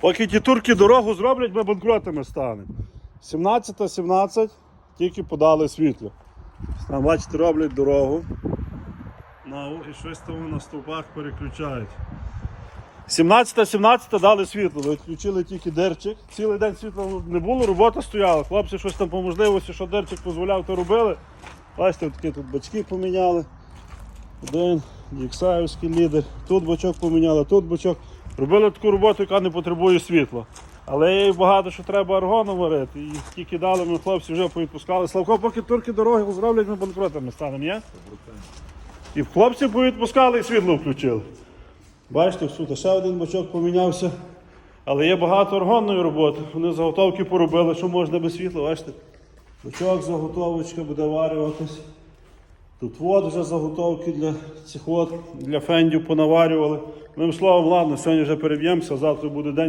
Поки ті турки дорогу зроблять, ми банкротами станемо. 17-17 тільки подали світло. Там, бачите, роблять дорогу. На, і щось там на стовпах переключають. 17-17 дали світло, відключили тільки дерчик. Цілий день світла не було, робота стояла. Хлопці щось там по можливості, що дерчик дозволяв, то робили. Бачите, такі тут бачки поміняли. Один, Діксаївський лідер. Тут бачок поміняли, тут бачок. Робили таку роботу, яка не потребує світла. Але є багато що треба аргону варити. І тільки дали ми хлопці вже повідпускали. Славко, поки турки дороги зроблять, ми банкротами станемо, ні? І хлопці повідпускали і світло включили. Бачите, тут ще один бачок помінявся. Але є багато аргонної роботи. Вони заготовки поробили, що можна без світла, бачите? Бачок, заготовочка буде варюватись. Тут от вже заготовки для цих от, для фендів понаварювали. Одним словом, ладно, сьогодні вже переб'ємося, завтра буде день.